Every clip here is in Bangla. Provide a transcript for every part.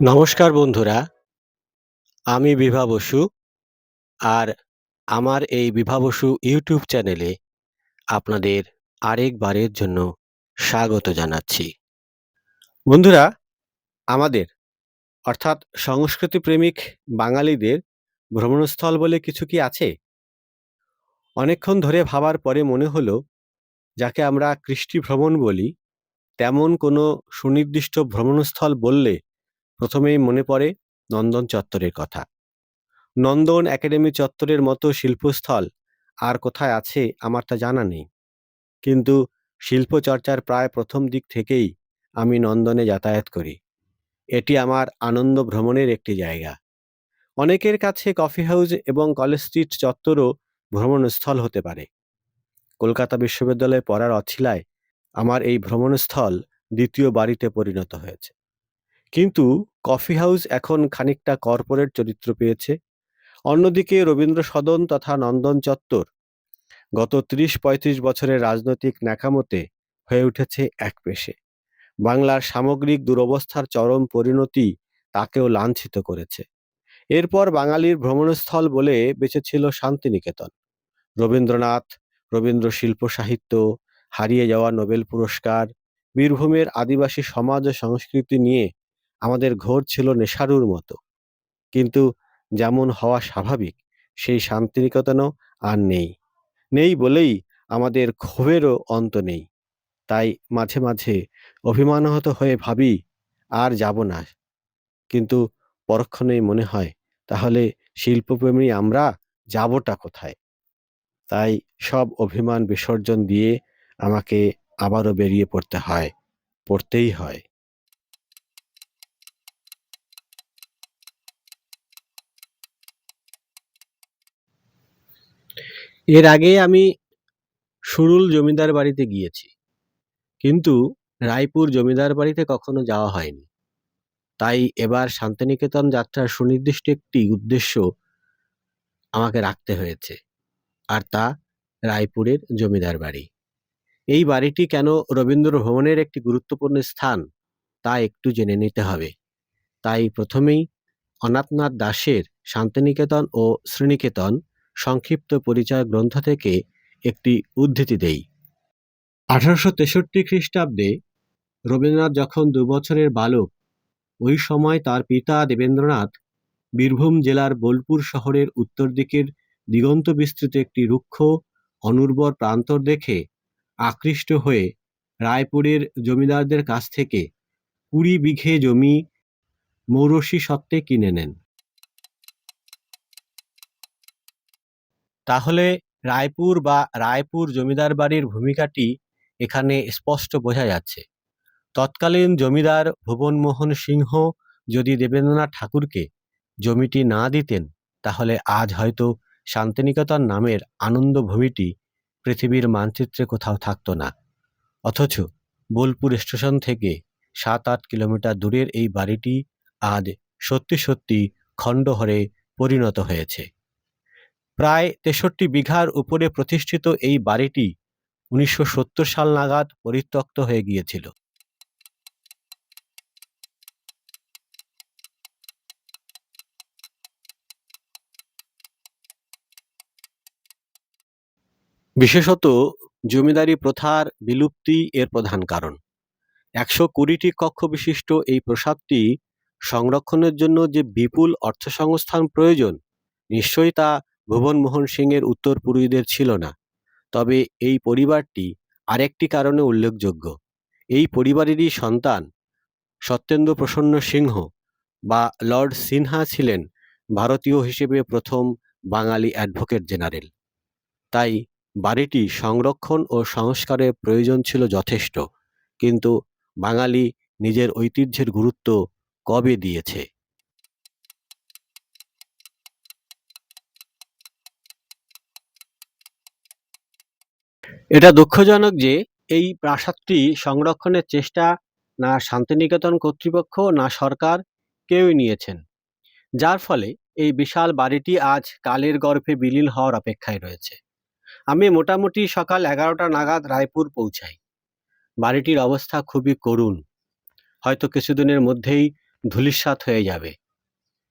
নমস্কার বন্ধুরা, আমি বিভা বসু আর আমার এই বিভা বসু ইউটিউব চ্যানেলে আপনাদের আরেকবারের জন্য স্বাগত জানাচ্ছি। বন্ধুরা, আমাদের অর্থাৎ সংস্কৃতি প্রেমিক বাঙালিদের ভ্রমণস্থল বলে কিছু কি আছে? অনেকক্ষণ ধরে ভাবার পরে মনে হলো যাকে আমরা কৃষ্টি ভ্রমণ বলি, তেমন কোনো সুনির্দিষ্ট ভ্রমণস্থল বললে প্রথমেই মনে পড়ে নন্দন চত্বরের কথা। নন্দন একাডেমি চত্বরের মতো শিল্পস্থল, আর কোথায় আছে আমার তা জানা নেই। কিন্তু শিল্পচর্চার প্রায় প্রথম দিক থেকেই আমি নন্দনে যাতায়াত করি। এটি আমার আনন্দ ভ্রমণের একটি জায়গা। অনেকের কাছে কফি হাউস এবং কলেজ স্ট্রিট চত্বরও ভ্রমণস্থল হতে পারে। কলকাতা বিশ্ববিদ্যালয়ে পড়ার অছিলায় আমার এই ভ্রমণস্থল দ্বিতীয় বাড়িতে পরিণত হয়েছে। কিন্তু কফি হাউস এখন খানিকটা কর্পোরেট চরিত্র পেয়েছে। অন্যদিকে রবীন্দ্র সদন তথা নন্দন চত্বর গত ত্রিশ পঁয়ত্রিশ বছরের রাজনৈতিক ন্যাকামতে হয়ে উঠেছে এক পেশে। বাংলার সামগ্রিক দুরবস্থার চরম পরিণতি তাকেও লাঞ্ছিত করেছে। এরপর বাঙালির ভ্রমণস্থল বলে বেঁচেছিল শান্তিনিকেতন। রবীন্দ্রনাথ, রবীন্দ্র শিল্প সাহিত্য, হারিয়ে যাওয়া নোবেল পুরস্কার, বীরভূমের আদিবাসী সমাজ ও সংস্কৃতি নিয়ে আমাদের ঘোর ছিল নেশারুর মতো। কিন্তু যেমন হওয়া স্বাভাবিক, সেই শান্তিনিকেতনও আর নেই। নেই বলেই আমাদের ক্ষোভেরও অন্ত নেই। তাই মাঝে মাঝে অভিমানহত হয়ে ভাবি, আর যাব না। কিন্তু পরক্ষণেই মনে হয়, তাহলে শিল্পপ্রেমী আমরা যাবটা কোথায়? তাই সব অভিমান বিসর্জন দিয়ে আমাকে আবারও বেরিয়ে পড়তে হয়, পড়তেই হয়। এর আগে আমি সুরুল জমিদার বাড়িতে গিয়েছি। কিন্তু রায়পুর জমিদার বাড়িতে কখনো যাওয়া হয়নি। তাই এবার শান্তিনিকেতন যাত্রার সুনির্দিষ্ট একটি উদ্দেশ্য আমাকে রাখতে হয়েছে, আর তা রায়পুরের জমিদার বাড়ি। এই বাড়িটি কেন রবীন্দ্র ভবনের একটি গুরুত্বপূর্ণ স্থান, তা একটু জেনে নিতে হবে। তাই প্রথমেই অনাথনাথ দাসের শান্তিনিকেতন ও শ্রীনিকেতন সংক্ষিপ্ত পরিচয় গ্রন্থ থেকে একটি উদ্ধৃতি দেই। আঠারোশো তেষট্টি খ্রিস্টাব্দে রবীন্দ্রনাথ যখন দুবছরের বালক, ওই সময় তার পিতা দেবেন্দ্রনাথ বীরভূম জেলার বোলপুর শহরের উত্তর দিকের দিগন্ত বিস্তৃত একটি রুক্ষ, অনুর্বর প্রান্তর দেখে আকৃষ্ট হয়ে রায়পুরের জমিদারদের কাছ থেকে কুড়ি বিঘে জমি মৌরসি সত্ত্বে কিনে নেন। তাহলে রায়পুর বা রায়পুর জমিদার বাড়ির ভূমিকাটি এখানে স্পষ্ট বোঝা যাচ্ছে। তৎকালীন জমিদার ভুবনমোহন সিংহ যদি দেবেন্দ্রনাথ ঠাকুরকে জমিটি না দিতেন, তাহলে আজ হয়তো শান্তিনিকেতন নামের আনন্দ ভূমিটি পৃথিবীর মানচিত্রে কোথাও থাকতো না। অথচ বোলপুর স্টেশন থেকে সাত আট কিলোমিটার দূরের এই বাড়িটি আজ সত্যি সত্যি খণ্ডহরে পরিণত হয়েছে। প্রায় তেষট্টি বিঘার উপরে প্রতিষ্ঠিত এই বাড়িটি উনিশশো সত্তর সাল নাগাদ পরিত্যক্ত হয়ে গিয়েছিল। বিশেষত জমিদারি প্রথার বিলুপ্তি এর প্রধান কারণ। একশো কুড়িটি কক্ষ বিশিষ্ট এই প্রসাদটি সংরক্ষণের জন্য যে বিপুল অর্থসংস্থান প্রয়োজন, নিশ্চয়ই তা ভুবনমোহন সিংয়ের উত্তরপুরীদের ছিল না। তবে এই পরিবারটি আরেকটি কারণে উল্লেখযোগ্য। এই পরিবারেরই সন্তান সত্যেন্দ্র প্রসন্ন সিংহ বা লর্ড সিনহা ছিলেন ভারতীয় হিসেবে প্রথম বাঙালি অ্যাডভোকেট জেনারেল। তাই বাড়িটি সংরক্ষণ ও সংস্কারের প্রয়োজন ছিল যথেষ্ট, কিন্তু বাঙালি নিজের ঐতিহ্যের গুরুত্ব কবে দিয়েছে? এটা দুঃখজনক যে এই প্রাসাদটি সংরক্ষণের চেষ্টা না শান্তিনিকেতন কর্তৃপক্ষ না সরকার কেউই নিয়েছেন। যার ফলে এই বিশাল বাড়িটি আজ কালের গর্ভে বিলীন হওয়ার অপেক্ষায় রয়েছে। আমি মোটামুটি সকাল এগারোটা নাগাদ রায়পুর পৌঁছাই। বাড়িটির অবস্থা খুবই করুণ। হয়তো কিছুদিনের মধ্যেই ধূলিসাৎ হয়ে যাবে।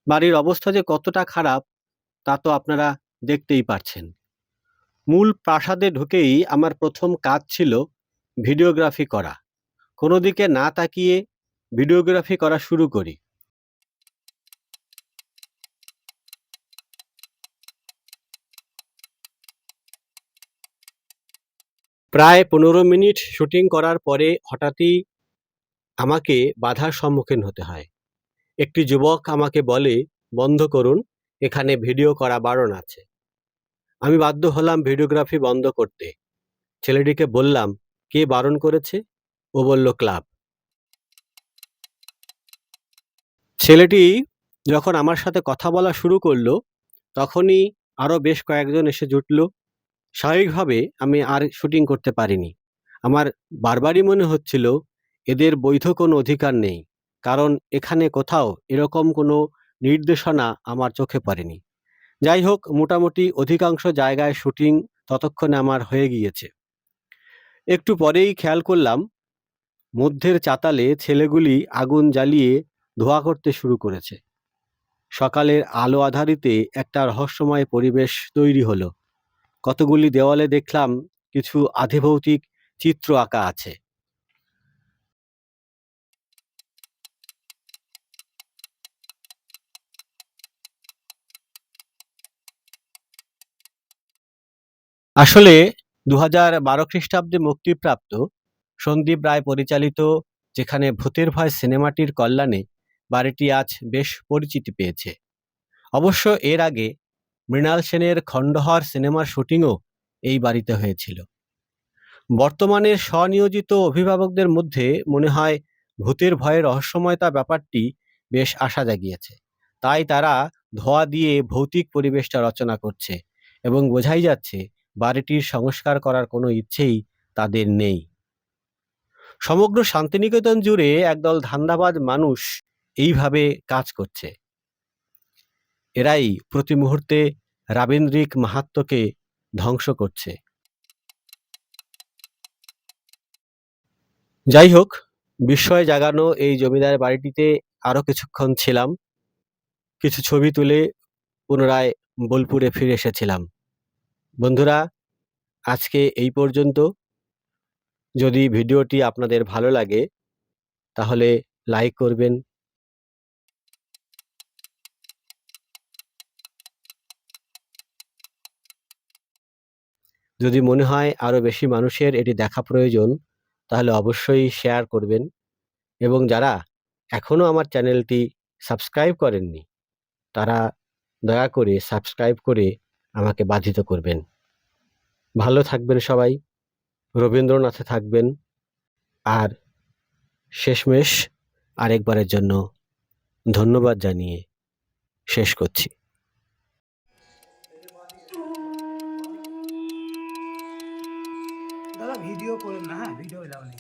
বাড়ির অবস্থা যে কতটা খারাপ, তা তো আপনারা দেখতেই পারছেন। মূল প্রাসাদে ঢুকেই আমার প্রথম কাজ ছিল ভিডিওগ্রাফি করা। কোনো দিকে না তাকিয়ে ভিডিওগ্রাফি করা শুরু করি। প্রায় পনেরো মিনিট শুটিং করার পরে হঠাৎই আমাকে বাধার সম্মুখীন হতে হয়। একটি যুবক আমাকে বলে, বন্ধ করুন, এখানে ভিডিও করা বারণ আছে। আমি বাধ্য হলাম ভিডিওগ্রাফি বন্ধ করতে। ছেলেটিকে বললাম, কে বারণ করেছে? ও বলল, ক্লাব। ছেলেটি যখন আমার সাথে কথা বলা শুরু করল, তখনই আরও বেশ কয়েকজন এসে জুটলো। স্বাভাবিকভাবে আমি আর শুটিং করতে পারিনি। আমার বারবারই মনে হচ্ছিল, এদের বৈধ কোনো অধিকার নেই, কারণ এখানে কোথাও এরকম কোনো নির্দেশনা আমার চোখে পড়েনি। যাই হোক মোটামুটি অধিকাংশ জায়গায় শুটিং ততক্ষণে আমার হয়ে গিয়েছে। একটু পরেই খেয়াল করলাম, মধ্যের চাতালে ছেলেগুলি আগুন জ্বালিয়ে ধোয়া করতে শুরু করেছে। সকালের আলো আধারিতে একটা রহস্যময় পরিবেশ তৈরি হলো। কতগুলি দেওয়ালে দেখলাম, কিছু আধিভৌতিক চিত্র আঁকা আছে। আসলে দু হাজার বারো খ্রিস্টাব্দে মুক্তিপ্রাপ্ত সন্দীপ রায় পরিচালিত যেখানে ভূতের ভয় সিনেমাটির কল্যাণে বাড়িটি আজ বেশ পরিচিতি পেয়েছে। অবশ্য এর আগে মৃণাল সেনের খণ্ডহার সিনেমার শুটিংও এই বাড়িতে হয়েছিল। বর্তমানে স্বনিয়োজিত অভিভাবকদের মধ্যে মনে হয় ভূতের ভয়ের রহস্যময়তা ব্যাপারটি বেশ আশা জাগিয়েছে। তাই তারা ধোয়া দিয়ে ভৌতিক পরিবেশটা রচনা করছে এবং বোঝাই যাচ্ছে বাড়িটির সংস্কার করার কোনো ইচ্ছেই তাদের নেই। সমগ্র শান্তিনিকেতন জুড়ে একদল ধান্দাবাজ মানুষ এইভাবে কাজ করছে। এরাই প্রতি মুহূর্তে রাবীন্দ্রিক মাহাত্ম্যকে ধ্বংস করছে। যাই হোক, বিস্ময় জাগানো এই জমিদার বাড়িটিতে আরও কিছুক্ষণ ছিলাম। কিছু ছবি তুলে পুনরায় বোলপুরে ফিরে এসেছিলাম। বন্ধুরা, আজকে এই পর্যন্ত। যদি ভিডিওটি আপনাদের ভালো লাগে, তাহলে লাইক করবেন। যদি মনে হয় আরও বেশি মানুষের এটি দেখা প্রয়োজন, তাহলে অবশ্যই শেয়ার করবেন। এবং যারা এখনও আমার চ্যানেলটি সাবস্ক্রাইব করেননি, তারা দয়া করে সাবস্ক্রাইব করে আমাকে বাধিত করবেন। ভালো থাকবেন সবাই। রবীন্দ্রনাথে থাকবেন। আর শেষমেশ আরেকবারের জন্য ধন্যবাদ জানিয়ে শেষ করছি। দাদা ভিডিও করেন না হ্যাঁ ভিডিও নেই।